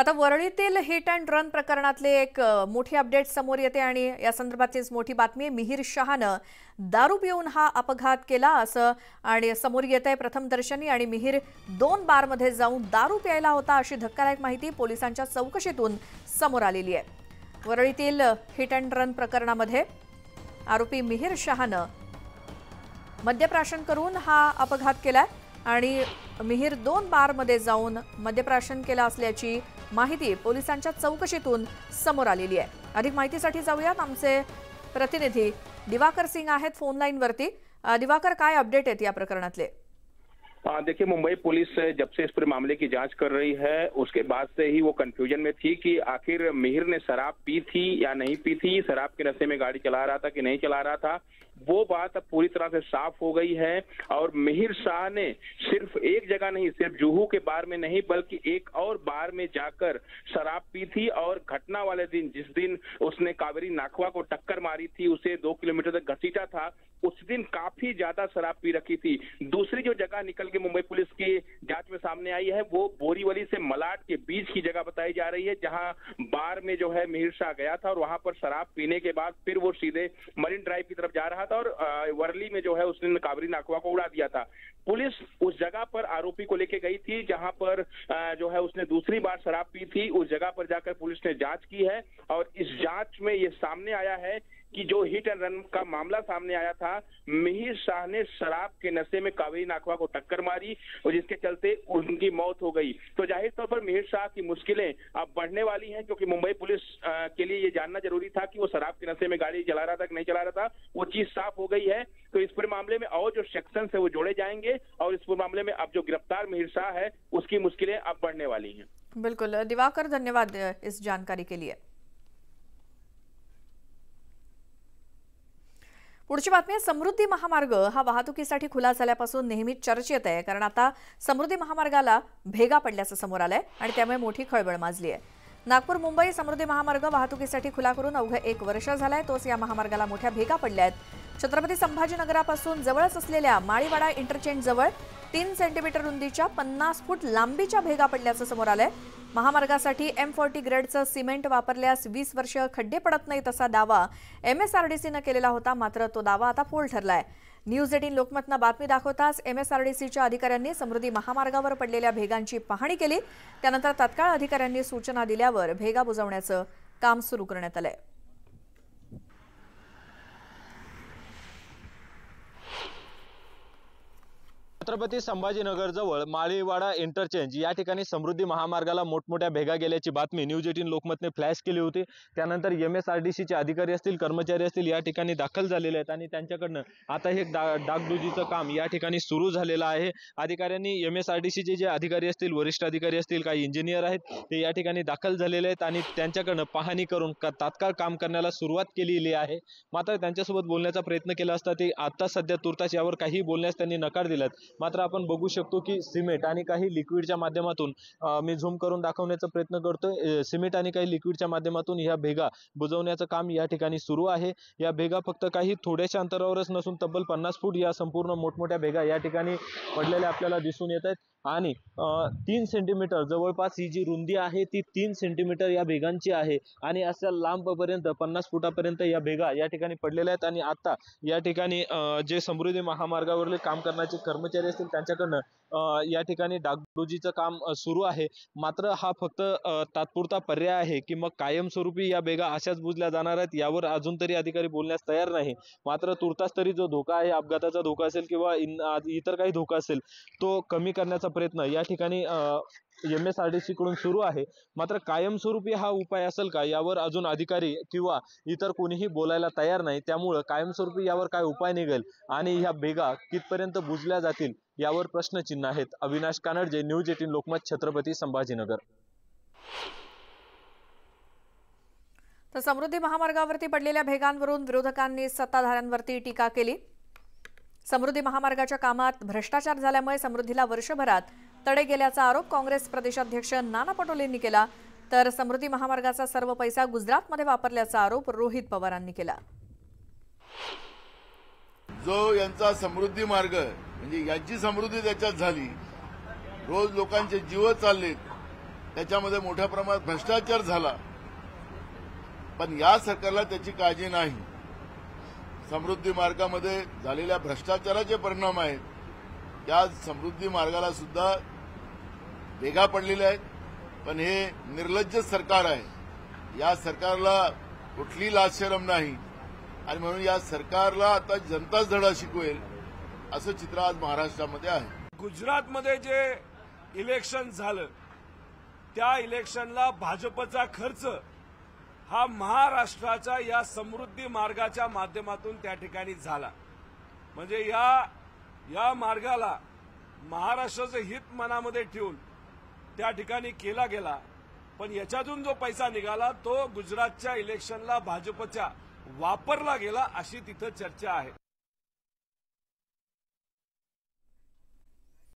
आता वरळीतील hit and run प्रकरणातले एक मोठी अपडेट समोर येते आणि या संदर्भातलीच मोठी बातमी आहे. मिहीर शहानं दारू पिऊन हा अपघात केला असं आणि समोर येत आहे प्रथमदर्शनी आणि मिहीर दोन बारमध्ये जाऊन दारू प्यायला होता अशी धक्कादायक माहिती पोलिसांच्या चौकशीतून समोर आलेली आहे वरळीतील हिट अँड रन प्रकरणामध्ये आरोपी मिहीर शहानं मद्यप्राशन करून हा अपघात केलाय आणि मिहीर दोन बारमध्ये जाऊन मद्यप्राशन केला असल्याची माहिती पोलिसांच्या चौकशीतून समोर आलेली आहे. अधिक माहितीसाठी जाऊयात. आमचे प्रतिनिधी दिवाकर सिंग आहेत फोन लाईनवरती. दिवाकर काय अपडेट आहेत या प्रकरणातले? देखिए, मुंबई पुलिस जब से इस पूरे मामले की जाँच कर रही है, उसके बाद से ही वो कंफ्यूजन में थी कि आखिर मिहिर ने शराब पी थी या नहीं पी थी, शराब के नशे में गाड़ी चला रहा था कि नहीं चला रहा था, वो बात अब पूरी तरह से साफ़ हो गई है और मिहिर शाह ने सिर्फ़ एक जगह नहीं, सिर्फ़ जूहू के बार में नहीं, बल्कि एक और बार में जाकर शराब पी थी और घटना वाले दिन, जिस दिन उसने कावेरी नाखवा को टक्कर मारी थी, उसे दो किलोमीटर तक घसीटा था उस दिन काफ़ी ज़्यादा शराब पी रखी थी। दूसरी जो जगह निकल के मुंबई पुलिस की जाँच में सामने आई है, वो बोरीवली से मलाड के बीच की जगह बताई जा रही है, जहाँ बार में जो है मिहिर शाह गया था और वहाँ पर शराब पीने के बाद फिर वो सीधे मरीन ड्राइव की तरफ़ जा रहा था और वर्ली में जो है उसने काबरी नाकवा को उड़ा दिया था। पुलिस उस जगह पर आरोपी को लेके गई थी, जहाँ पर जो है उसने दूसरी बार शराब पी थी, उस जगह पर जाकर पुलिस ने जाँच की है और इस जाँच में ये सामने आया है कि जो हिट एंड रन का मामला सामने आया था, मिहिर शाह ने शराब के नशे में कावेरी नाकवा को टक्कर मारी और जिसके चलते उनकी मौत हो गई। तो ज़ाहिर तौर पर मिहिर शाह की मुश्किलें अब बढ़ने वाली हैं, क्योंकि मुंबई पुलिस के लिए ये जानना ज़रूरी था कि वो शराब के नशे में गाड़ी चला रहा था कि नहीं चला रहा था, वो चीज़ साफ़ हो गई है। तो इस पूरे मामले में और जो सेक्शन है वो जोड़े जाएँगे और इस पूरे मामले में अब जो गिरफ़्तार मिहिर शाह है, उसकी मुश्किलें अब बढ़ने वाली हैं। बिल्कुल। दिवाकर, धन्यवाद इस जानकारी के लिए। पुढची बातमी समृद्धी महामार्ग हा वाहतुकीसाठी खुला झाल्यापासून नेहमीच चर्चेत आहे कारण आता समृद्धी महामार्गाला भेगा पडल्याचं समोर आलंय आणि त्यामुळे मोठी खळबळ माजली आहे नागपूर मुंबई समृद्धी महामार्ग वाहतुकीसाठी खुला करून अवघं एक वर्ष झालाय तोच या महामार्गाला मोठ्या भेगा पडल्या आहेत छत्रपती संभाजीनगरापासून जवळच असलेल्या माळीवाडा इंटरचेंज जवळ तीन सेंटीमीटर रुंदीच्या पन्नास फूट लांबीच्या भेगा पडल्याचं समोर आलंय. महामार्गासाठी एम फोर्टी ग्रेडचं सिमेंट वापरल्यास वीस वर्ष खड्डे पडत नाहीत असा दावा एम एस आर डी सीनं केलेला होता मात्र तो दावा आता फोल ठरलाय. न्यूज एटीन लोकमतनं बातमी दाखवताच एम एस आर डी सीच्या अधिकाऱ्यांनी समृद्धी महामार्गावर पडलेल्या भेगांची पाहणी केली. त्यानंतर तत्काळ अधिकाऱ्यांनी सूचना दिल्यावर भेगा बुजवण्याचं काम सुरू करण्यात आलंय. छत्रपती संभाजीनगर जवळ माळीवाडा इंटरचेंज या ठिकाणी समृद्धी महामार्गाला मोठमोठ्या भेगा गेल्याची बातमी न्यूज एटीन लोकमतने फ्लॅश केली होती. त्यानंतर एम एस आर डी सीचे अधिकारी असतील कर्मचारी असतील या ठिकाणी दाखल झालेले आहेत आणि त्यांच्याकडनं आता हे डा डागडुजीचं काम या ठिकाणी सुरू झालेलं आहे. अधिकाऱ्यांनी एम एस आर डी सीचे जे अधिकारी असतील वरिष्ठ अधिकारी असतील काही इंजिनियर आहेत ते या ठिकाणी दाखल झालेले आहेत आणि त्यांच्याकडनं पाहणी करून का तात्काळ काम करण्याला सुरुवात केलेली आहे. मात्र त्यांच्यासोबत बोलण्याचा प्रयत्न केला असता ते आता सध्या तुर्तास यावर काही बोलण्यास त्यांनी नकार दिलात. मात्र आपण बघू शकतो की सिमेंट आणि काही लिक्विडच्या माध्यमातून मी झूम करून दाखवण्याचा प्रयत्न करतोय. सिमेंट आणि काही लिक्विडच्या माध्यमातून ह्या भेगा बुजवण्याचं काम या ठिकाणी सुरू आहे. या भेगा फक्त काही थोड्याशा अंतरावरच नसून तब्बल पन्नास फूट या संपूर्ण मोठमोठ्या भेगा या ठिकाणी पडलेल्या आपल्याला दिसून येत आहेत. आणि तीन सेंटीमीटर जवळपास ही जी रुंदी आहे ती तीन सेंटीमीटर या भेगांची आहे. आणि अशा लांबपर्यंत पन्नास फुटापर्यंत या भेगा या ठिकाणी पडलेल्या आहेत. आणि आता या ठिकाणी जे समृद्धी महामार्गावरले काम करण्याचे कर्मचारी असतील त्यांच्याकडनं या ठिकाणी डागडुजीचं काम सुरू आहे. मात्र हा फक्त तात्पुरता पर्याय आहे की मग कायमस्वरूपी या बेगा अशाच बुजल्या जाणार आहेत यावर अजून तरी अधिकारी बोलण्यास तयार नाही. मात्र तुर्तास तरी जो धोका आहे अपघाताचा धोका असेल किंवा इतर काही धोका असेल तो कमी करण्याचा प्रयत्न या ठिकाणी M S R D C कडून सुरू आहे. मात्र कायमस्वरूपी हा उपाय असेल का यावर अजून अधिकारी किंवा इतर कोणीही बोलायला तयार नाही. त्यामुळं कायमस्वरूपी यावर काय उपाय निघेल आणि ह्या बेगा कितपर्यंत बुजल्या जातील यावर प्रश्नचिन्ह आहेत. Avinash Kanadje news eighteen Lokmat Chhatrapati Sambhajinagar. तर समृद्धी महामार्गावरती पडलेल्या भेगांवरून विरोधकांनी सत्ताधाऱ्यांवरती टीका केली. समृद्धी महामार्गाच्या कामात भ्रष्टाचार झाल्यामुळे समृद्धीला वर्षभरात तडे गेल्याचा आरोप काँग्रेस प्रदेशाध्यक्ष नाना पटोलेंनी केला. तर समृद्धी महामार्गाचा सर्व पैसा गुजरातमध्ये वापरल्याचा आरोप रोहित पवारांनी केला. जो यांचा समृद्धी मार्ग म्हणजे यांची समृद्धी त्याच्यात झाली रोज लोकांचे जीव चाललेत त्याच्यामध्ये मोठ्या प्रमाणात भ्रष्टाचार झाला पण या सरकारला त्याची काळजी नाही. समृद्धी मार्गामध्ये झालेल्या भ्रष्टाचाराचे परिणाम आहेत. या समृद्धी मार्गाला सुद्धा वेगा पडलेल्या आहेत पण हे निर्लज्ज सरकार आहे. या सरकारला कुठली लाचशरम नाही. आणि म्हणून या सरकारला आता जनताच धडा शिकवेल असं चित्र आज महाराष्ट्रामध्ये आहे. गुजरातमध्ये जे इलेक्शन झालं त्या इलेक्शनला भाजपचा खर्च हा महाराष्ट्राच्या या समृद्धी मार्गाच्या माध्यमातून त्या ठिकाणी झाला. म्हणजे या या मार्गाला महाराष्ट्राचं हित मनामध्ये ठेवून त्या ठिकाणी केला गेला. पण याच्यातून जो पैसा निघाला तो गुजरातच्या इलेक्शनला भाजपच्या वापरला गेला अशी तिथं चर्चा आहे.